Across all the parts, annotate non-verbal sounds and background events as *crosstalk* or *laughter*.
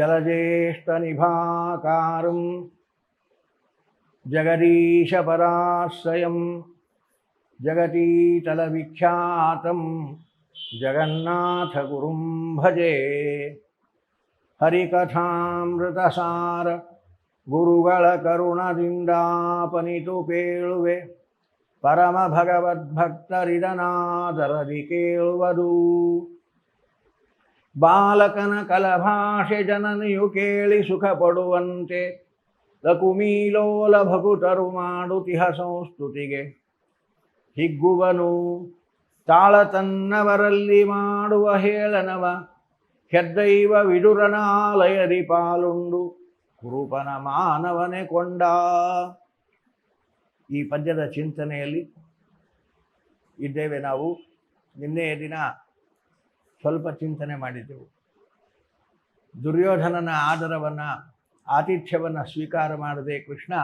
జలజ్యేష్ఠనిభాకారం జగదీశపరాశ్రయం జగతీతలవిఖ్యాతం జగన్నాథగురుం భజే ಹರಿಕಥಾಮೃತಸಾರ ಗುರುಗಳ ಕರುಣದಿಂದಾಪನಿತು ಕೇಳುವೆ ಪರಮ ಭಗವದ್ಭಕ್ತರಿದನಾದರದಿ ಕೇಳುವುದು ಬಾಲಕನ ಕಲಭಾಷೆ ಜನನಿಯು ಕೇಳಿ ಸುಖ ಪಡುವಂತೆ ಲಕುಮೀಲೋಲ ಭಕುತರು ಮಾಡುತಿಹ ಸಂಸ್ತುತಿಗೆ ಹಿಗ್ಗುವನು ತಾಳ ತನ್ನವರಲ್ಲಿ ಮಾಡುವ ಹೇಳನವ, ಹೆದ್ದೈವ ವಿದುರನಾಲಯದಿ ಪಾಲುಂಡು, ಕುರುಪನ ಮಾನವನೆ ಕೊಂಡ. ಈ ಪದ್ಯದ ಚಿಂತನೆಯಲ್ಲಿ ಇದ್ದೇವೆ ನಾವು. ನಿನ್ನೆಯ ದಿನ ಸ್ವಲ್ಪ ಚಿಂತನೆ ಮಾಡಿದೆವು. ದುರ್ಯೋಧನನ ಆದರವನ್ನು, ಆತಿಥ್ಯವನ್ನು ಸ್ವೀಕಾರ ಮಾಡದೆ ಕೃಷ್ಣ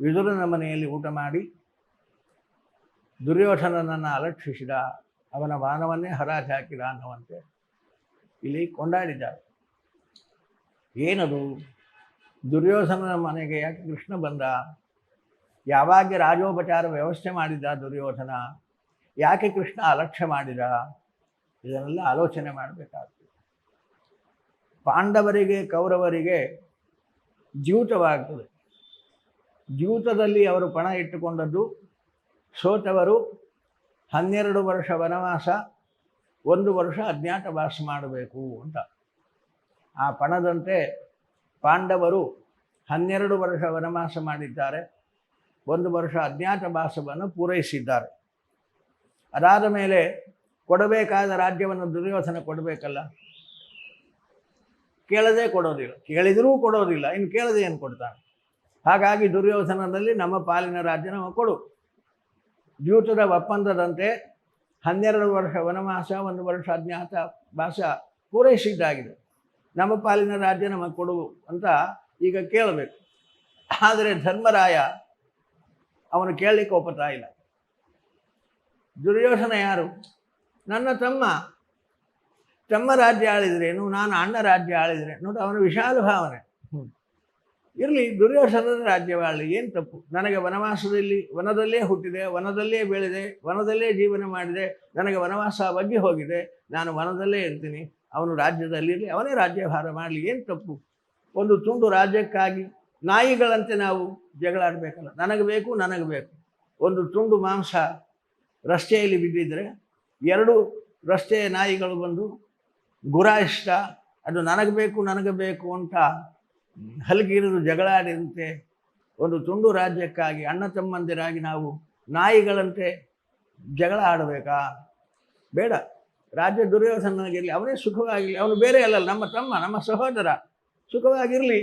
ವಿದುರನ ಮನೆಯಲ್ಲಿ ಊಟ ಮಾಡಿ ದುರ್ಯೋಧನನನ್ನು ಅಲಕ್ಷಿಸಿದ. ಅವನ ವಾನವನ್ನೇ ಹರಾಜು ಹಾಕಿದ ಅನ್ನುವಂತೆ ಇಲ್ಲಿ ಕೊಂಡಾಡಿದ ಏನದು? ದುರ್ಯೋಧನನ ಮನೆಗೆ ಯಾಕೆ ಕೃಷ್ಣ ಬಂದ? ಯಾವಾಗ ರಾಜೋಪಚಾರ ವ್ಯವಸ್ಥೆ ಮಾಡಿದ ದುರ್ಯೋಧನ? ಯಾಕೆ ಕೃಷ್ಣ ಅಲಕ್ಷ್ಯ ಮಾಡಿದ? ಇದನ್ನೆಲ್ಲ ಆಲೋಚನೆ ಮಾಡಬೇಕಾಗ್ತದೆ. ಪಾಂಡವರಿಗೆ, ಕೌರವರಿಗೆ ಜ್ಯೂತವಾಗ್ತದೆ ಜ್ಯೂತದಲ್ಲಿ ಅವರು ಪಣ ಇಟ್ಟುಕೊಂಡದ್ದು ಸೋತವರು ಹನ್ನೆರಡು ವರ್ಷ ವನವಾಸ, ಒಂದು ವರ್ಷ ಅಜ್ಞಾತವಾಸ ಮಾಡಬೇಕು ಅಂತ. ಆ ಪಣದಂತೆ ಪಾಂಡವರು ಹನ್ನೆರಡು ವರ್ಷ ವನವಾಸ ಮಾಡಿದ್ದಾರೆ, ಒಂದು ವರ್ಷ ಅಜ್ಞಾತವಾಸವನ್ನು ಪೂರೈಸಿದ್ದಾರೆ. ಅದಾದ ಮೇಲೆ ಕೊಡಬೇಕಾದ ರಾಜ್ಯವನ್ನು ದುರ್ಯೋಧನ ಕೊಡಬೇಕಲ್ಲ? ಕೇಳದೆ ಕೊಡೋದಿಲ್ಲ. ಕೇಳಿದರೂ ಕೊಡೋದಿಲ್ಲ. ಇನ್ನು ಕೇಳದೆ ಏನು ಕೊಡ್ತಾನೆ? ಹಾಗಾಗಿ ದುರ್ಯೋಧನದಲ್ಲಿ ನಮ್ಮ ಪಾಲಿನ ರಾಜ್ಯ ನಾವು ಕೊಡು. ದ್ಯೂತದ ಒಪ್ಪಂದದಂತೆ ಹನ್ನೆರಡು ವರ್ಷ ವನವಾಸ, ಒಂದು ವರ್ಷ ಅಜ್ಞಾತ ಭಾಷ ಪೂರೈಸಿದ್ದಾಗಿದೆ. ನಮ್ಮ ಪಾಲಿನ ರಾಜ್ಯ ನಮಗೆ ಕೊಡು ಅಂತ ಈಗ ಕೇಳಬೇಕು. ಆದರೆ ಧರ್ಮರಾಯ ಅವನು ಕೇಳಲಿಕ್ಕೆ ಒಪ್ಪುತ್ತಾ ಇಲ್ಲ. ದುರ್ಯೋಧನ ಯಾರು? ನನ್ನ ತಮ್ಮ ತಮ್ಮ ರಾಜ್ಯ ಆಳಿದ್ರೇನು ನಾನು ಅಣ್ಣ ರಾಜ್ಯ ಆಳಿದ್ರೆ ನೋಡಿ ಅವನ ವಿಶಾಲ ಭಾವನೆ. ಇರಲಿ ದುರ್ಯೋಧನ ರಾಜ್ಯವಾಳಲಿ ಏನು ತಪ್ಪು? ನನಗೆ ವನವಾಸದಲ್ಲಿ ವನದಲ್ಲೇ ಹುಟ್ಟಿದೆ ವನದಲ್ಲೇ ಬೆಳೆದೆ ವನದಲ್ಲೇ ಜೀವನ ಮಾಡಿದೆ ನನಗೆ ವನವಾಸ ಬಗ್ಗೆ ಹೋಗಿದೆ ನಾನು ವನದಲ್ಲೇ ಇರ್ತೀನಿ ಅವನು ರಾಜ್ಯದಲ್ಲಿರಲಿ ಅವನೇ ರಾಜ್ಯಭಾರ ಮಾಡಲಿ ಏನು ತಪ್ಪು? ಒಂದು ತುಂಡು ರಾಜ್ಯಕ್ಕಾಗಿ ನಾಯಿಗಳಂತೆ ನಾವು ಜಗಳಾಡಬೇಕಲ್ಲ ನನಗೆ ಬೇಕು ನನಗೆ ಬೇಕು. ಒಂದು ತುಂಡು ಮಾಂಸ ರಸ್ತೆಯಲ್ಲಿ ಬಿದ್ದಿದ್ರೆ ಎರಡು ರಸ್ತೆಯ ನಾಯಿಗಳು ಬಂದು ಗುರ ಇಷ್ಟ ಅದು ನನಗೆ ಬೇಕು ನನಗೆ ಬೇಕು ಅಂತ ಹಲಗಿರಿದು ಜಗಳಾಡಿದಂತೆ ಒಂದು ತುಂಡು ರಾಜ್ಯಕ್ಕಾಗಿ ಅಣ್ಣ ತಮ್ಮಂದಿರಾಗಿ ನಾವು ನಾಯಿಗಳಂತೆ ಜಗಳ ಆಡಬೇಕಾ? ಬೇಡ. ರಾಜ್ಯ ದುರ್ಯೋಧನನಾಗಿರಲಿ ಅವನೇ ಸುಖವಾಗಿರಲಿ ಅವನು ಬೇರೆ ಅಲ್ಲ ನಮ್ಮ ತಮ್ಮ ನಮ್ಮ ಸಹೋದರ ಸುಖವಾಗಿರಲಿ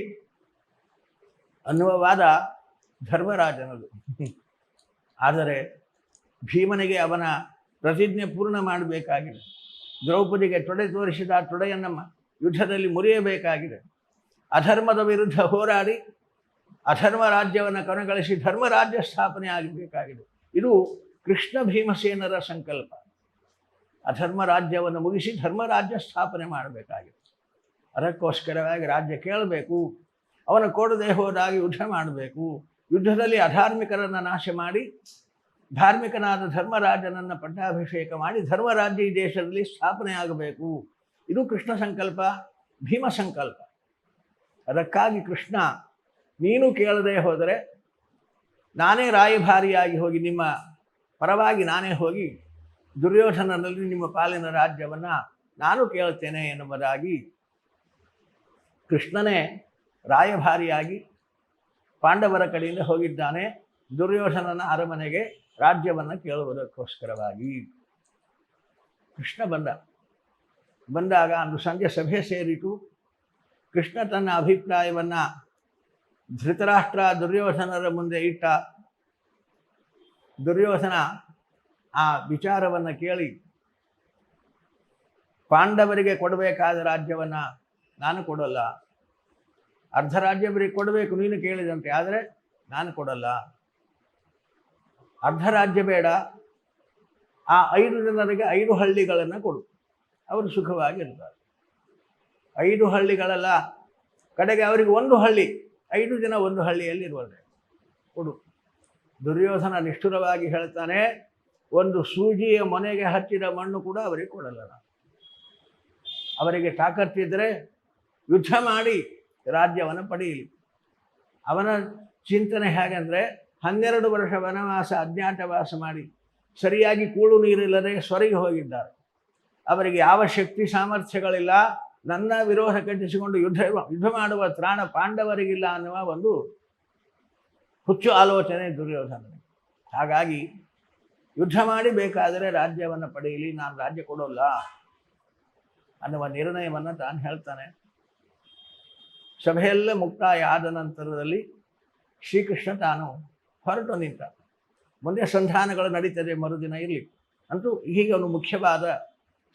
ಅನ್ನುವ ವಾದ ಧರ್ಮರಾಜನದು. *laughs* ಆದರೆ ಭೀಮನಿಗೆ ಅವನ ಪ್ರತಿಜ್ಞೆ ಪೂರ್ಣ ಮಾಡಬೇಕಾಗಿದೆ. ದ್ರೌಪದಿಗೆ ತೊಡೆ ತೋರಿಸಿದ ತೊಡೆಯನ್ನು ಯುದ್ಧದಲ್ಲಿ ಮುರಿಯಬೇಕಾಗಿದೆ. ಅಧರ್ಮದ ವಿರುದ್ಧ ಹೋರಾಡಿ, ಅಧರ್ಮ ರಾಜ್ಯವನ್ನು ಧರ್ಮ ರಾಜ್ಯ ಸ್ಥಾಪನೆ ಆಗಬೇಕಾಗಿದೆ. ಇದು ಕೃಷ್ಣ ಭೀಮಸೇನರ ಸಂಕಲ್ಪ. ಅಧರ್ಮ ರಾಜ್ಯವನ್ನು ಮುಗಿಸಿ ಧರ್ಮ ರಾಜ್ಯ ಸ್ಥಾಪನೆ ಮಾಡಬೇಕಾಗಿದೆ. ಅದಕ್ಕೋಸ್ಕರವಾಗಿ ರಾಜ್ಯ ಕೇಳಬೇಕು, ಅವನ ಕೊಡದೆ ಹೋದಾಗಿ ಯುದ್ಧ ಮಾಡಬೇಕು, ಯುದ್ಧದಲ್ಲಿ ಅಧಾರ್ಮಿಕರನ್ನು ನಾಶ ಮಾಡಿ ಧಾರ್ಮಿಕನಾದ ಧರ್ಮರಾಜನನ್ನು ಪಟ್ಟಾಭಿಷೇಕ ಮಾಡಿ ಧರ್ಮರಾಜ್ಯ ಈ ದೇಶದಲ್ಲಿ ಸ್ಥಾಪನೆಯಾಗಬೇಕು ಇದು ಕೃಷ್ಣ ಸಂಕಲ್ಪ, ಭೀಮ ಸಂಕಲ್ಪ. ಅದಕ್ಕಾಗಿ ಕೃಷ್ಣ, ನೀನು ಕೇಳದೆ ಹೋದರೆ ನಾನೇ ರಾಯಭಾರಿಯಾಗಿ ಹೋಗಿ ನಿಮ್ಮ ಪರವಾಗಿ ನಾನೇ ಹೋಗಿ ದುರ್ಯೋಧನನಲ್ಲಿ ನಿಮ್ಮ ಪಾಲಿನ ರಾಜ್ಯವನ್ನು ನಾನು ಕೇಳುತ್ತೇನೆ ಎನ್ನುವುದಾಗಿ ಕೃಷ್ಣನೇ ರಾಯಭಾರಿಯಾಗಿ ಪಾಂಡವರ ಕಡೆಯಿಂದ ಹೋಗಿದ್ದಾನೆ. ದುರ್ಯೋಧನನ ಅರಮನೆಗೆ ರಾಜ್ಯವನ್ನು ಕೇಳುವುದಕ್ಕೋಸ್ಕರವಾಗಿ ಕೃಷ್ಣ ಬಂದ. ಬಂದಾಗ ಅಂದು ಸಂಜೆ ಸಭೆ ಸೇರಿತು. ಕೃಷ್ಣ ತನ್ನ ಅಭಿಪ್ರಾಯವನ್ನು ಧೃತರಾಷ್ಟ್ರ ದುರ್ಯೋಧನರ ಮುಂದೆ ಇಟ್ಟ. ದುರ್ಯೋಧನ ಆ ವಿಚಾರವನ್ನು ಕೇಳಿ, ಪಾಂಡವರಿಗೆ ಕೊಡಬೇಕಾದ ರಾಜ್ಯವನ್ನು ನಾನು ಕೊಡಲ್ಲ. ಅರ್ಧ ರಾಜ್ಯವರಿಗೆ ಕೊಡಬೇಕು ನೀನು ಕೇಳಿದಂತೆ, ಆದರೆ ನಾನು ಕೊಡಲ್ಲ. ಅರ್ಧ ರಾಜ್ಯ ಬೇಡ. ಆ ಐದು ಜನರಿಗೆ ಐದು ಹಳ್ಳಿಗಳನ್ನು ಕೊಡು. ಅವರು ಸುಖವಾಗಿರ್ತಾರೆ. ಐದು ಹಳ್ಳಿಗಳಲ್ಲ, ಕಡೆಗೆ ಅವರಿಗೆ ಒಂದು ಹಳ್ಳಿ, ಐದು ಜನ ಒಂದು ಹಳ್ಳಿಯಲ್ಲಿ ಇರುವಂತೆ ಕೊಡು. ದುರ್ಯೋಧನ ನಿಷ್ಠುರವಾಗಿ ಹೇಳ್ತಾನೆ, ಒಂದು ಸೂಜಿಯ ಮನೆಗೆ ಹಚ್ಚಿದ ಮಣ್ಣು ಕೂಡ ಅವರಿಗೆ ಕೊಡಲ್ಲ. ಅವರಿಗೆ ತಾಕತ್ತಿದ್ದರೆ ಯುದ್ಧ ಮಾಡಿ ರಾಜ್ಯವನ್ನು ಪಡೆಯಲಿ. ಅವನ ಚಿಂತನೆ ಹೇಗೆಂದರೆ ಹನ್ನೆರಡು ವರ್ಷ ವನವಾಸ, ಅಜ್ಞಾತವಾಸ ಮಾಡಿ ಸರಿಯಾಗಿ ಕೂಳು ನೀರಿಲ್ಲದೆ ಸೊರಗಿ ಹೋಗಿದ್ದಾರೆ. ಅವರಿಗೆ ಯಾವ ಶಕ್ತಿ ಸಾಮರ್ಥ್ಯಗಳಿಲ್ಲ, ನನ್ನ ವಿರೋಧ ಕಟ್ಟಿಸಿಕೊಂಡು ಯುದ್ಧ ಯುದ್ಧ ಮಾಡುವ ತ್ರಾಣ ಪಾಂಡವರಿಗಿಲ್ಲ ಅನ್ನುವ ಒಂದು ಹುಚ್ಚು ಆಲೋಚನೆ ದುರ್ಯೋಧನ. ಹಾಗಾಗಿ ಯುದ್ಧ ಮಾಡಿ ಬೇಕಾದರೆ ರಾಜ್ಯವನ್ನು ಪಡೆಯಲಿ, ನಾನು ರಾಜ್ಯ ಕೊಡೋಲ್ಲ ಅನ್ನುವ ನಿರ್ಣಯವನ್ನು ತಾನು ಹೇಳ್ತಾನೆ. ಸಭೆಯಲ್ಲೇ ಮುಕ್ತಾಯ ಆದ ನಂತರದಲ್ಲಿ ಶ್ರೀಕೃಷ್ಣ ತಾನು ಹೊರಟು ನಿಂತ. ಮುಂದೆ ಸಂಧಾನಗಳು ನಡೀತದೆ, ಮರುದಿನ ಇರಲಿ. ಅಂತೂ ಹೀಗೆ ಒಂದು ಮುಖ್ಯವಾದ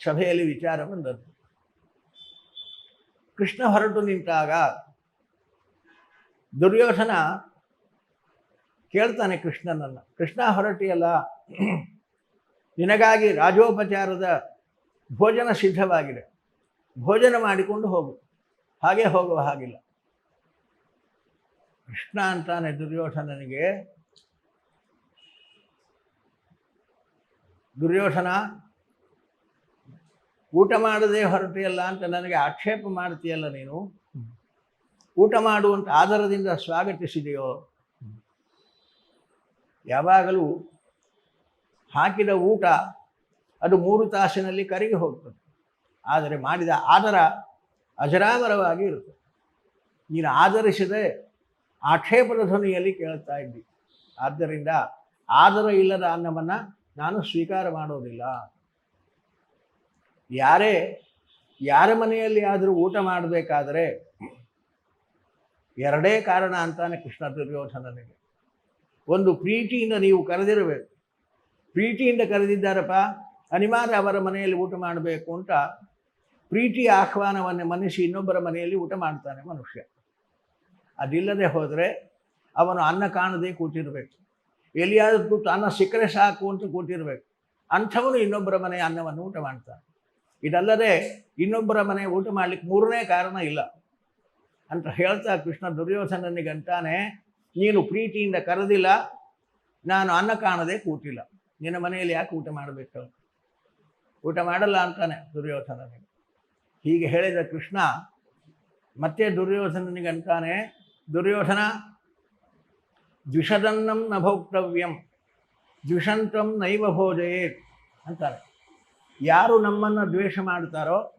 ಸಭೆಯಲ್ಲಿ ವಿಚಾರ ಬಂದದ್ದು. ಕೃಷ್ಣ ಹೊರಟು ನಿಂತಾಗ ದುರ್ಯೋಧನ ಕೇಳ್ತಾನೆ ಕೃಷ್ಣನನ್ನು, ಕೃಷ್ಣ ಹೊರಟಿಯಲ್ಲ, ನಿನಗಾಗಿ ರಾಜೋಪಚಾರದ ಭೋಜನ ಸಿದ್ಧವಾಗಿದೆ. ಭೋಜನ ಮಾಡಿಕೊಂಡು ಹೋಗು. ಹಾಗೆ ಹೋಗುವ ಹಾಗಿಲ್ಲ. ಕೃಷ್ಣ ಅಂತಾನೆ ದುರ್ಯೋಧನನಿಗೆ ದುರ್ಯೋಧನ, ಊಟ ಮಾಡದೆ ಹೊರಟಿಯಲ್ಲ ಅಂತ ನನಗೆ ಆಕ್ಷೇಪ ಮಾಡ್ತೀಯಲ್ಲ ನೀನು? ಊಟ ಮಾಡುವಂಥ ಆದರದಿಂದ ಸ್ವಾಗತಿಸಿದೆಯೋ? ಯಾವಾಗಲೂ ಹಾಕಿದ ಊಟ ಅದು ಮೂರು ತಾಸಿನಲ್ಲಿ ಕರಗಿ ಹೋಗ್ತದೆ. ಆದರೆ ಮಾಡಿದ ಆದರ ಅಜರಾಮರವಾಗಿ ಇರುತ್ತೆ ನೀನು ಆಧರಿಸದೆ ಆಕ್ಷೇಪದ ಧ್ವನಿಯಲ್ಲಿ ಕೇಳ್ತಾ ಇದ್ದಿ. ಆದ್ದರಿಂದ ಆದರ ಇಲ್ಲದ ಅನ್ನವನ್ನು ನಾನು ಸ್ವೀಕಾರ ಮಾಡೋದಿಲ್ಲ. ಯಾರೇ, ಯಾರ ಮನೆಯಲ್ಲಿ ಆದರೂ ಊಟ ಮಾಡಬೇಕಾದರೆ ಎರಡೇ ಕಾರಣ ಅಂತಾನೆ ಕೃಷ್ಣ ದುರ್ಯೋಧನನಿಗೆ ಒಂದು ಪ್ರೀತಿಯಿಂದ ನೀವು ಕರೆದಿರಬೇಕು. ಪ್ರೀತಿಯಿಂದ ಕರೆದಿದ್ದಾರಪ್ಪ ಅನಿವಾರ್ಯ ಅವರ ಮನೆಯಲ್ಲಿ ಊಟ ಮಾಡಬೇಕು ಅಂತ ಪ್ರೀತಿಯ ಆಹ್ವಾನವನ್ನು ಮನಸ್ಸಿ ಇನ್ನೊಬ್ಬರ ಮನೆಯಲ್ಲಿ ಊಟ ಮಾಡ್ತಾನೆ ಮನುಷ್ಯ. ಅದಿಲ್ಲದೆ ಹೋದರೆ ಅವನು ಅನ್ನ ಕಾಣದೇ ಕೂತಿರಬೇಕು. ಎಲ್ಲಿಯಾದರೂ ಕೂತು ಅನ್ನ ಸಿಕ್ಕರೆ ಸಾಕು ಅಂತ ಕೂತಿರ್ಬೇಕು ಅಂಥವನು ಇನ್ನೊಬ್ಬರ ಮನೆ ಅನ್ನವನ್ನು ಊಟ ಮಾಡ್ತಾನೆ. ಇದಲ್ಲದೆ ಇನ್ನೊಬ್ಬರ ಮನೆ ಊಟ ಮಾಡಲಿಕ್ಕೆ ಮೂರನೇ ಕಾರಣ ಇಲ್ಲ. ಅಂತ ಹೇಳ್ತಾ ಕೃಷ್ಣ ದುರ್ಯೋಧನನಿಗಂತಾನೆ ನೀನು ಪ್ರೀತಿಯಿಂದ ಕರೆದಿಲ್ಲ, ನಾನು ಅನ್ನ ಕಾಣದೆ ಕೂತಿಲ್ಲ. ನಿನ್ನ ಮನೆಯಲ್ಲಿ ಯಾಕೆ ಊಟ ಮಾಡಬೇಕು? ಊಟ ಮಾಡಲ್ಲ ಅಂತಾನೆ ದುರ್ಯೋಧನನಿಗೆ. ಹೀಗೆ ಹೇಳಿದ ಕೃಷ್ಣ ಮತ್ತೆ ದುರ್ಯೋಧನನಿಗಂತಾನೆ ದುರ್ಯೋಧನ ದ್ವಿಷದನ್ನಂ ನ ಭೋಕ್ತವ್ಯಂ ದ್ವಿಷಂತಂ ನೈವ ಭೋಜಯೇತ್ ಅಂತಾರೆ. ಯಾರು ನಮ್ಮನ್ನು ದ್ವೇಷ ಮಾಡ್ತಾರೋ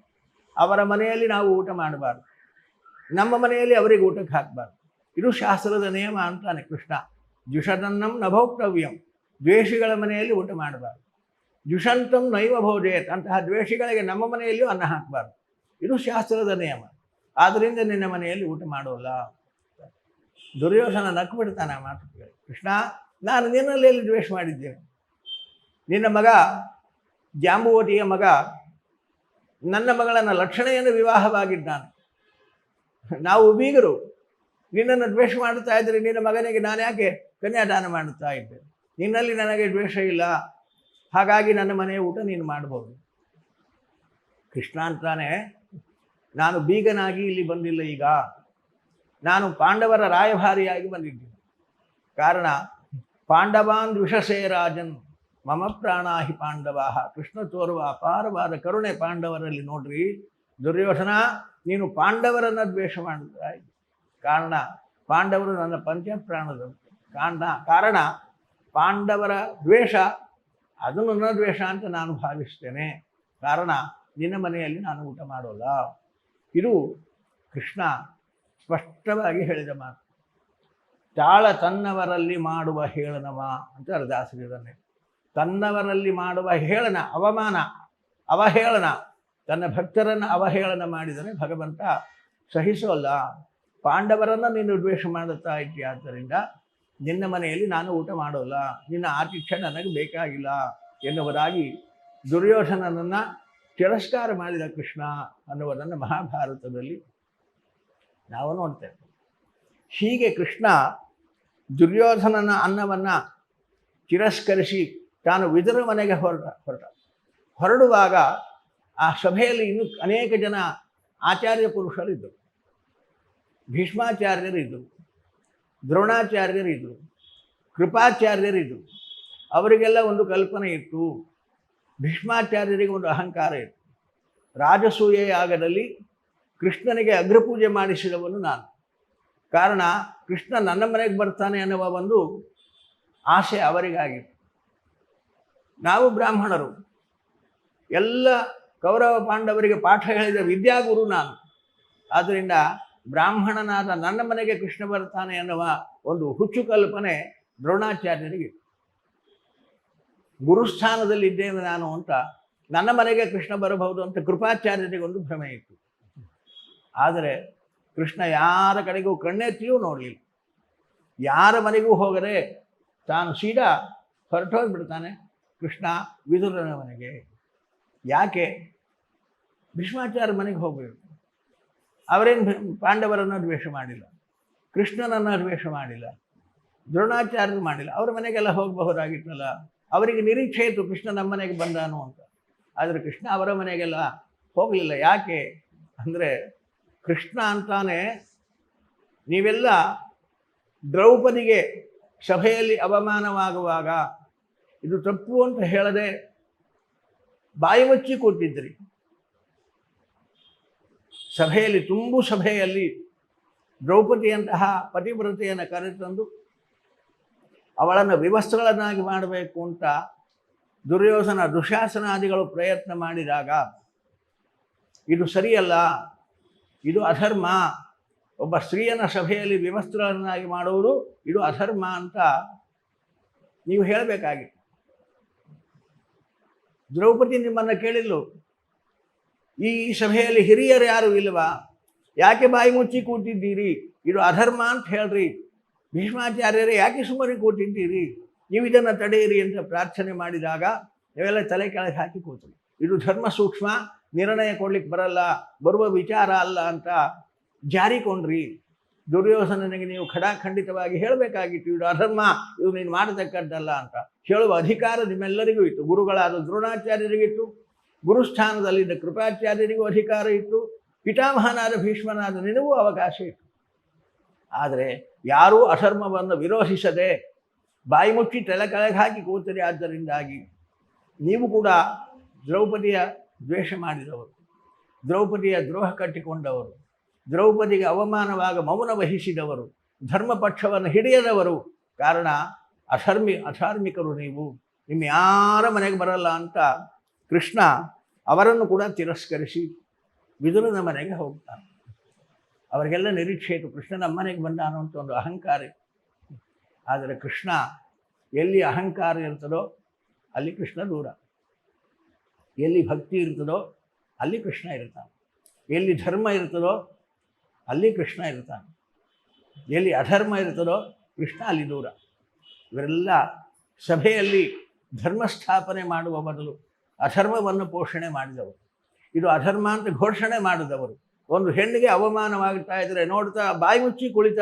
ಅವರ ಮನೆಯಲ್ಲಿ ನಾವು ಊಟ ಮಾಡಬಾರ್ದು. ನಮ್ಮ ಮನೆಯಲ್ಲಿ ಅವರಿಗೆ ಊಟಕ್ಕೆ ಹಾಕಬಾರ್ದು. ಇದು ಶಾಸ್ತ್ರದ ನಿಯಮ ಅಂತಾನೆ ಕೃಷ್ಣ. ದ್ವಿಷದನ್ನಂ ನ ಭೋಕ್ತವ್ಯಂ, ದ್ವೇಷಿಗಳ ಮನೆಯಲ್ಲಿ ಊಟ ಮಾಡಬಾರ್ದು. ದ್ವಿಷಂತಂ ನೈವ ಭೋಜಯತ್ ಅಂತಹ ದ್ವೇಷಿಗಳಿಗೆ ನಮ್ಮ ಮನೆಯಲ್ಲಿಯೂ ಅನ್ನ ಹಾಕಬಾರ್ದು. ಇದು ಶಾಸ್ತ್ರದ ನಿಯಮ. ಆದ್ದರಿಂದ ನಿನ್ನ ಮನೆಯಲ್ಲಿ ಊಟ ಮಾಡೋಲ್ಲ. ದುರ್ಯೋಧನ ನಕ್ಕು ಬಿಡ್ತಾನೆ ಆ ಮಾತು ಕೃಷ್ಣ, ನಾನು ನಿನ್ನಲ್ಲಿ ಎಲ್ಲಿ ದ್ವೇಷ ಮಾಡಿದ್ದೇನೆ? ನಿನ್ನ ಮಗ ಜಾಂಬುವತಿಯ ಮಗ ನನ್ನ ಮಗಳನ್ನು ಲಕ್ಷಣೆಯನ್ನು ವಿವಾಹವಾಗಿದ್ದಾನೆ. ನಾವು ಬೀಗರು, ನಿನ್ನನ್ನು ದ್ವೇಷ ಮಾಡುತ್ತಾ ಇದ್ದರೆ ನಿನ್ನ ಮಗನಿಗೆ ನಾನು ಯಾಕೆ ಕನ್ಯಾದಾನ ಮಾಡುತ್ತಾ ಇದ್ದೆ ನಿನ್ನಲ್ಲಿ ನನಗೆ ದ್ವೇಷ ಇಲ್ಲ. ಹಾಗಾಗಿ ನನ್ನ ಮನೆಯ ಊಟ ನೀನು ಮಾಡಬಹುದು ಕೃಷ್ಣ ಅಂತಾನೆ, ನಾನು ಬೀಗನಾಗಿ ಇಲ್ಲಿ ಬಂದಿಲ್ಲ ಈಗ. ನಾನು ಪಾಂಡವರ ರಾಯಭಾರಿಯಾಗಿ ಬಂದಿದ್ದೀನಿ. ಕಾರಣ, ಪಾಂಡವಾನ್ ದ್ವಿಷಸೇ ರಾಜನ್, ಮಮ ಪ್ರಾಣಾಹಿ ಪಾಂಡವಾಹ, ಕೃಷ್ಣ ತೋರುವ ಅಪಾರವಾದ ಕರುಣೆ ಪಾಂಡವರಲ್ಲಿ ನೋಡ್ರಿ. ದುರ್ಯೋಧನ, ನೀನು ಪಾಂಡವರನ್ನ ದ್ವೇಷ ಮಾಡ್ತಾ ಕಾರಣ, ಪಾಂಡವರು ನನ್ನ ಪಂಚಪ್ರಾಣದಂತೆ. ಕಾರಣ ಕಾರಣ, ಪಾಂಡವರ ದ್ವೇಷ, ಅದು ನನ್ನ ದ್ವೇಷ ಅಂತ ನಾನು ಭಾವಿಸ್ತೇನೆ. ಕಾರಣ, ನಿನ್ನ ಮನೆಯಲ್ಲಿ ನಾನು ಊಟ ಮಾಡೋಲ್ಲ. ಇದು ಕೃಷ್ಣ ಸ್ಪಷ್ಟವಾಗಿ ಹೇಳಿದ ಮಾತು. ತಾಳ ತನ್ನವರಲ್ಲಿ ಮಾಡುವ ಹೇಳನವ ಅಂತ ದಾಸರಿದ್ದಾನೆ ತನ್ನವರಲ್ಲಿ ಮಾಡುವ ಹೇಳನ, ಅವಮಾನ, ಅವಹೇಳನ, ತನ್ನ ಭಕ್ತರನ್ನು ಅವಹೇಳನ ಮಾಡಿದರೆ ಭಗವಂತ ಸಹಿಸೋಲ್ಲ. ಪಾಂಡವರನ್ನು ನೀನು ದ್ವೇಷ ಮಾಡುತ್ತಾ ಆದ್ದರಿಂದ ನಿನ್ನ ಮನೆಯಲ್ಲಿ ನಾನು ಊಟ ಮಾಡೋಲ್ಲ. ನಿನ್ನ ಆತಿಥ್ಯ ನನಗೆ ಬೇಕಾಗಿಲ್ಲ ಎನ್ನುವುದಾಗಿ ದುರ್ಯೋಧನನನ್ನು ತಿರಸ್ಕಾರ ಮಾಡಿದ ಕೃಷ್ಣ ಅನ್ನುವುದನ್ನು ಮಹಾಭಾರತದಲ್ಲಿ ನಾವು ನೋಡ್ತೇವೆ. ಹೀಗೆ ಕೃಷ್ಣ ದುರ್ಯೋಧನನ ಅನ್ನವನ್ನು ತಿರಸ್ಕರಿಸಿ ತಾನು ವಿದುರ ಮನೆಗೆ ಹೊರಟ ಹೊರಟ. ಹೊರಡುವಾಗ ಆ ಸಭೆಯಲ್ಲಿ ಇನ್ನೂ ಅನೇಕ ಜನ ಆಚಾರ್ಯ ಪುರುಷರಿದ್ದರು. ಭೀಷ್ಮಾಚಾರ್ಯರಿದ್ದರು ಕೃಪಾಚಾರ್ಯರು ಇದ್ದರು ಅವರಿಗೆಲ್ಲ ಒಂದು ಕಲ್ಪನೆ ಇತ್ತು. ಭೀಷ್ಮಾಚಾರ್ಯರಿಗೆ ಒಂದು ಅಹಂಕಾರ ಇತ್ತು. ರಾಜಸೂಯ ಯಾಗದಲ್ಲಿ ಕೃಷ್ಣನಿಗೆ ಅಗ್ರಪೂಜೆ ಮಾಡಿಸಿದವನು ನಾನು. ಕಾರಣ, ಕೃಷ್ಣ ನನ್ನ ಮನೆಗೆ ಬರ್ತಾನೆ ಅನ್ನುವ ಒಂದು ಆಸೆ ಅವರಿಗಾಗಿತ್ತು. ನಾವು ಬ್ರಾಹ್ಮಣರು. ಎಲ್ಲ ಕೌರವ ಪಾಂಡವರಿಗೆ ಪಾಠ ಹೇಳಿದ ವಿದ್ಯಾಗುರು ನಾನು. ಆದ್ದರಿಂದ ಬ್ರಾಹ್ಮಣನಾದ ನನ್ನ ಮನೆಗೆ ಕೃಷ್ಣ ಬರ್ತಾನೆ ಅನ್ನುವ ಒಂದು ಹುಚ್ಚು ಕಲ್ಪನೆ ದ್ರೋಣಾಚಾರ್ಯರಿಗೆ ಗುರುಸ್ಥಾನದಲ್ಲಿದ್ದೇನೆ ನಾನು ಅಂತ ನನ್ನ ಮನೆಗೆ ಕೃಷ್ಣ ಬರಬಹುದು ಅಂತ ಕೃಪಾಚಾರ್ಯರಿಗೆ ಒಂದು ಭ್ರಮೆ ಇತ್ತು. ಆದರೆ ಕೃಷ್ಣ ಯಾರ ಕಡೆಗೂ ಕಣ್ಣೆತ್ತಿಯೂ ನೋಡಲಿಲ್ಲ. ಯಾರ ಮನೆಗೂ ಹೋಗದೆ ತಾನು ಸೀದಾ ಹೊರಟೋಗ್ಬಿಡ್ತಾನೆ ಕೃಷ್ಣ ವಿದುರನ ಮನೆಗೆ. ಯಾಕೆ? ಭೀಷ್ಮಾಚಾರ್ಯ ಮನೆಗೆ ಹೋಗಬೇಕು. ಅವರೇನು ಪಾಂಡವರನ್ನು ದ್ವೇಷ ಮಾಡಿಲ್ಲ, ಕೃಷ್ಣನನ್ನು ದ್ವೇಷ ಮಾಡಿಲ್ಲ, ದ್ರೋಣಾಚಾರ್ಯರು ಮಾಡಿಲ್ಲ. ಅವ್ರ ಮನೆಗೆಲ್ಲ ಹೋಗಬಹುದಾಗಿತ್ತಲ್ಲ. ಅವರಿಗೆ ನಿರೀಕ್ಷೆ ಇತ್ತು ಕೃಷ್ಣ ನಮ್ಮ ಮನೆಗೆ ಬಂದಾನು ಅಂತ. ಆದರೆ ಕೃಷ್ಣ ಅವರ ಮನೆಗೆಲ್ಲ ಹೋಗಲಿಲ್ಲ. ಯಾಕೆ? ಅಂದರೆ ಕೃಷ್ಣ ಅಂತಾನೆ ನೀವೆಲ್ಲ ದ್ರೌಪದಿಗೆ ಸಭೆಯಲ್ಲಿ ಅವಮಾನವಾಗುವಾಗ ಇದು ತಪ್ಪು ಅಂತ ಹೇಳದೆ ಬಾಯಿ ಮುಚ್ಚಿ ಕೊಟ್ಟಿದ್ರಿ ಸಭೆಯಲ್ಲಿ, ತುಂಬು ಸಭೆಯಲ್ಲಿ ದ್ರೌಪದಿಯಂತಹ ಪತಿವ್ರತೆಯನ್ನು ಕರೆತಂದು ಅವಳನ್ನು ವಿವಸ್ತ್ರಗಳನ್ನಾಗಿ ಮಾಡಬೇಕು ಅಂತ ದುರ್ಯೋಧನ ದುಶಾಸನಾದಿಗಳು ಪ್ರಯತ್ನ ಮಾಡಿದಾಗ, ಇದು ಸರಿಯಲ್ಲ ಇದು ಅಧರ್ಮ. ಒಬ್ಬ ಸ್ತ್ರೀಯನ ಸಭೆಯಲ್ಲಿ ವಿವಸ್ತ್ರಗಳನ್ನಾಗಿ ಮಾಡುವುದು ಇದು ಅಧರ್ಮ ಅಂತ ನೀವು ಹೇಳಬೇಕಾಗಿ. ದ್ರೌಪದಿ ನಿಮ್ಮನ್ನು ಕೇಳಿದ್ಲು? ಈ ಸಭೆಯಲ್ಲಿ ಹಿರಿಯರು ಯಾರು ಇಲ್ವಾ? ಯಾಕೆ ಬಾಯಿ ಮುಚ್ಚಿ ಕೂತಿದ್ದೀರಿ? ಇದು ಅಧರ್ಮ ಅಂತ ಹೇಳ್ರಿ. ಭೀಷ್ಮಾಚಾರ್ಯರೇ ಯಾಕೆ ಸುಮ್ಮನೆ ಕೂತಿದ್ದೀರಿ? ನೀವು ಇದನ್ನು ತಡೆಯಿರಿ ಅಂತ ಪ್ರಾರ್ಥನೆ ಮಾಡಿದಾಗ ನೀವೆಲ್ಲ ತಲೆ ಕೆಳಗೆ ಹಾಕಿ ಕೂತ್ರಿ. ಇದು ಧರ್ಮ ಸೂಕ್ಷ್ಮ. ನಿರ್ಣಯ ಕೊಡ್ಲಿಕ್ಕೆ ಬರಲ್ಲ, ಬರುವ ವಿಚಾರ ಅಲ್ಲ ಅಂತ ಜಾರಿಕೊಂಡ್ರಿ. ದುರ್ಯೋಧನನಿಗೆ ನೀವು ಖಡಾಖಂಡಿತವಾಗಿ ಹೇಳಬೇಕಾಗಿತ್ತು, ಇದು ಅಧರ್ಮ, ಇದು ನೀನು ಮಾಡತಕ್ಕದ್ದಲ್ಲ ಅಂತ ಹೇಳುವ ಅಧಿಕಾರ ನಿಮ್ಮೆಲ್ಲರಿಗೂ ಇತ್ತು. ಗುರುಗಳಾದ ದ್ರೋಣಾಚಾರ್ಯರಿಗಿತ್ತು, ಗುರುಸ್ಥಾನದಲ್ಲಿದ್ದ ಕೃಪಾಚಾರ್ಯರಿಗೂ ಅಧಿಕಾರ ಇತ್ತು, ಪಿತಾಮಹನಾದ ಭೀಷ್ಮನಾದ ನಿನಗೂ ಅವಕಾಶ ಇತ್ತು. ಆದರೆ ಯಾರೂ ಅಧರ್ಮವನ್ನು ವಿರೋಧಿಸದೆ ಬಾಯಿ ಮುಚ್ಚಿ ತಲೆ ಕೆಳಗೆ ಹಾಕಿ ಕೂತರೆ ಆದ್ದರಿಂದಾಗಿ ನೀವು ಕೂಡ ದ್ರೌಪದಿಯ ದ್ವೇಷ ಮಾಡಿದವರು. ದ್ರೌಪದಿಯ ದ್ರೋಹ ಕಟ್ಟಿಕೊಂಡವರು. ದ್ರೌಪದಿಗೆ ಅವಮಾನವಾಗ ಮೌನ ವಹಿಸಿದವರು. ಧರ್ಮಪಕ್ಷವನ್ನು ಹಿಡಿಯದವರು. ಕಾರಣ, ಅಧರ್ಮಿ, ಅಧಾರ್ಮಿಕರು ನೀವು. ನಿಮ್ಮ ಯಾರ ಮನೆಗೆ ಬರಲ್ಲ ಅಂತ ಕೃಷ್ಣ ಅವರನ್ನು ಕೂಡ ತಿರಸ್ಕರಿಸಿ ವಿದುರನ ಮನೆಗೆ ಹೋಗ್ತಾನೆ. ಅವರಿಗೆಲ್ಲ ನಿರೀಕ್ಷೆ ಇತ್ತು. ಕೃಷ್ಣ ನಮ್ಮ ಮನೆಗೆ ಬಂದ ಅನ್ನುವಂಥ ಒಂದು ಅಹಂಕಾರ ಆದರೆ ಕೃಷ್ಣ ಎಲ್ಲಿ ಅಹಂಕಾರ ಇರ್ತದೋ ಅಲ್ಲಿ ಕೃಷ್ಣ ದೂರ. ಎಲ್ಲಿ ಭಕ್ತಿ ಇರ್ತದೋ ಅಲ್ಲಿ ಕೃಷ್ಣ ಇರ್ತಾನೆ. ಎಲ್ಲಿ ಧರ್ಮ ಇರ್ತದೋ ಅಲ್ಲಿ ಕೃಷ್ಣ ಇರ್ತಾನೆ. ಎಲ್ಲಿ ಅಧರ್ಮ ಇರ್ತದೋ ಕೃಷ್ಣ ಅಲ್ಲಿ ದೂರ. ಇವರೆಲ್ಲ ಸಭೆಯಲ್ಲಿ ಧರ್ಮ ಸ್ಥಾಪನೆ ಮಾಡುವ ಬದಲು ಅಧರ್ಮವನ್ನು ಪೋಷಣೆ ಮಾಡಿದವರು. ಇದು ಅಧರ್ಮ ಅಂತ ಘೋಷಣೆ ಮಾಡಿದವರು. ಒಂದು ಹೆಣ್ಣಿಗೆ ಅವಮಾನವಾಗ್ತಾ ಇದ್ರೆ ನೋಡ್ತಾ ಬಾಯಿ ಮುಚ್ಚಿ ಕುಳಿತ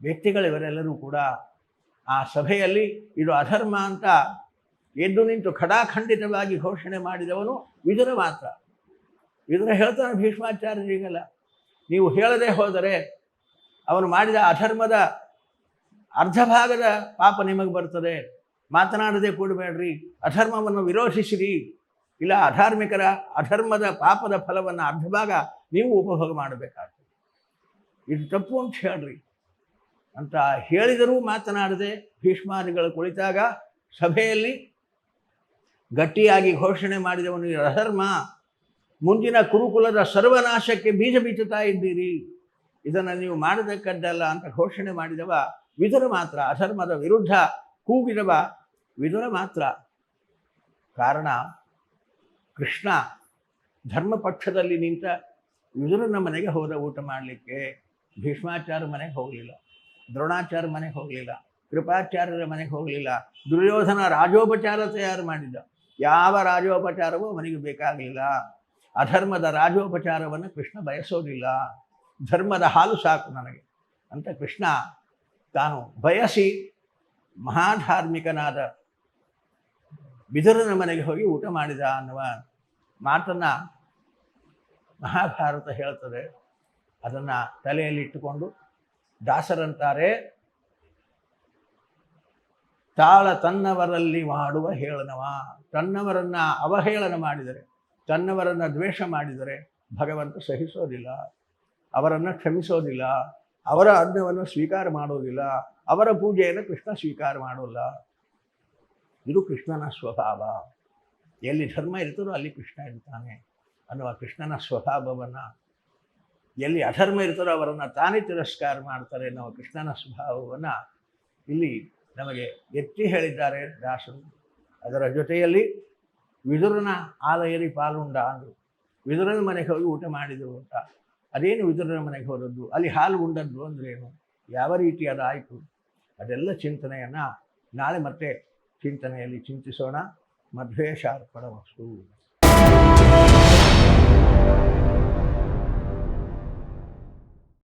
ವ್ಯಕ್ತಿಗಳಿವರೆಲ್ಲರೂ ಕೂಡ ಆ ಸಭೆಯಲ್ಲಿ ಇದು ಅಧರ್ಮ ಅಂತ ಎದ್ದು ನಿಂತು ಖಡಾಖಂಡಿತವಾಗಿ ಘೋಷಣೆ ಮಾಡಿದವನು ವಿದುರ ಮಾತ್ರ. ವಿದುರ ಹೇಳ್ತಾನೆ ಭೀಷ್ಮಾಚಾರ್ಯರಿಗೆಲ್ಲ, ನೀವು ಹೇಳದೆ ಹೋದರೆ ಅವನು ಮಾಡಿದ ಅಧರ್ಮದ ಅರ್ಧ ಭಾಗದ ಪಾಪ ನಿಮಗೆ ಬರ್ತದೆ. ಮಾತನಾಡದೆ ಕೂಡಬೇಡ್ರಿ. ಅಧರ್ಮವನ್ನು ವಿರೋಧಿಸಿರಿ. ಇಲ್ಲ, ಅಧಾರ್ಮಿಕರ ಅಧರ್ಮದ ಪಾಪದ ಫಲವನ್ನು ಅರ್ಧ ಭಾಗ ನೀವು ಉಪಭೋಗ ಮಾಡಬೇಕಾಗ್ತದೆ. ಇದು ತಪ್ಪು ಅಂತ ಹೇಳ್ರಿ. ಅಂತ ಹೇಳಿದರೂ ಮಾತನಾಡದೆ ಭೀಷ್ಮಾದಿಗಳು ಕುಳಿತಾಗ ಸಭೆಯಲ್ಲಿ ಗಟ್ಟಿಯಾಗಿ ಘೋಷಣೆ ಮಾಡಿದವನು ಅಧರ್ಮ. ಮುಂದಿನ ಕುರುಕುಲದ ಸರ್ವನಾಶಕ್ಕೆ ಬೀಜ ಬೀಚುತ್ತಾ ಇದ್ದೀರಿ. ಇದನ್ನು ನೀವು ಮಾಡತಕ್ಕದ್ದಲ್ಲ ಅಂತ ಘೋಷಣೆ ಮಾಡಿದವ ವಿದುರ ಮಾತ್ರ, ಅಧರ್ಮದ ವಿರುದ್ಧ ಕೂಗಿದವ ವಿದುರ ಮಾತ್ರ. ಕಾರಣ, ಕೃಷ್ಣ ಧರ್ಮ ಪಕ್ಷದಲ್ಲಿ ನಿಂತ ವಿದುರನ ಮನೆಗೆ ಹೋದ ಊಟ ಮಾಡಲಿಕ್ಕೆ ಭೀಷ್ಮಾಚಾರ್ಯ ಮನೆಗೆ ಹೋಗಲಿಲ್ಲ, ದ್ರೋಣಾಚಾರ್ಯ ಮನೆಗೆ ಹೋಗಲಿಲ್ಲ, ಕೃಪಾಚಾರ್ಯರ ಮನೆಗೆ ಹೋಗಲಿಲ್ಲ, ದುರ್ಯೋಧನ ರಾಜೋಪಚಾರ ತಯಾರು ಮಾಡಿದ್ದ. ಯಾವ ರಾಜೋಪಚಾರವೂ ಅವನಿಗೆ ಬೇಕಾಗಲಿಲ್ಲ. ಅಧರ್ಮದ ರಾಜೋಪಚಾರವನ್ನು ಕೃಷ್ಣ ಬಯಸೋದಿಲ್ಲ. ಧರ್ಮದ ಹಾಲು ಸಾಕು ನನಗೆ ಅಂತ ಕೃಷ್ಣ ತಾನು ಬಯಸಿ ಮಹಾಧಾರ್ಮಿಕನಾದ ಬಿದುರನ ಮನೆಗೆ ಹೋಗಿ ಊಟ ಮಾಡಿದ ಅನ್ನುವ ಮಾತನ್ನು ಮಹಾಭಾರತ ಹೇಳ್ತದೆ. ಅದನ್ನು ತಲೆಯಲ್ಲಿ ಇಟ್ಟುಕೊಂಡು ದಾಸರಂತಾರೆ. ತಾಳ ತನ್ನವರಲ್ಲಿ ಮಾಡುವ ಹೇಳನವ. ತನ್ನವರನ್ನ ಅವಹೇಳನ ಮಾಡಿದರೆ, ತನ್ನವರನ್ನ ದ್ವೇಷ ಮಾಡಿದರೆ ಭಗವಂತ ಸಹಿಸೋದಿಲ್ಲ. ಅವರನ್ನು ಕ್ಷಮಿಸೋದಿಲ್ಲ. ಅವರ ಅನ್ನವನ್ನು ಸ್ವೀಕಾರ ಮಾಡೋದಿಲ್ಲ. ಅವರ ಪೂಜೆಯನ್ನು ಕೃಷ್ಣ ಸ್ವೀಕಾರ ಮಾಡೋಲ್ಲ. ಇದು ಕೃಷ್ಣನ ಸ್ವಭಾವ. ಎಲ್ಲಿ ಧರ್ಮ ಇರ್ತದೋ ಅಲ್ಲಿ ಕೃಷ್ಣ ಇರ್ತಾನೆ ಅನ್ನುವ ಕೃಷ್ಣನ ಸ್ವಭಾವವನ್ನು. ಎಲ್ಲಿ ಅಧರ್ಮ ಇರ್ತಾರೋ ಅವರನ್ನು ತಾನೇ ತಿರಸ್ಕಾರ ಮಾಡ್ತಾರೆ ಅನ್ನುವ ಕೃಷ್ಣನ ಸ್ವಭಾವವನ್ನು ಇಲ್ಲಿ ನಮಗೆ ಎತ್ತಿ ಹೇಳಿದ್ದಾರೆ ದಾಸರು. ಅದರ ಜೊತೆಯಲ್ಲಿ ವಿದುರನ ಆಲಯರಿ ಪಾಲುಂಡ ಅಂದರು. ವಿದುರನ ಮನೆಗೆ ಹೋಗಿ ಊಟ ಮಾಡಿದರು ಅಂತ. ಅದೇನು ವಿದುರನ ಮನೆಗೆ ಹೋದದ್ದು? ಅಲ್ಲಿ ಹಾಲು ಉಂಡದ್ದು ಅಂದ್ರೇನು? ಯಾವ ರೀತಿ ಅದಾಯಿತು ಅದೆಲ್ಲ ಚಿಂತನೆಯನ್ನು ನಾಳೆ ಮತ್ತೆ ಚಿಂತನೆಯಲ್ಲಿ ಚಿಂತಿಸೋಣ. ಮಧ್ವೇಶಾರ್ಪಣ ವಸ್ತು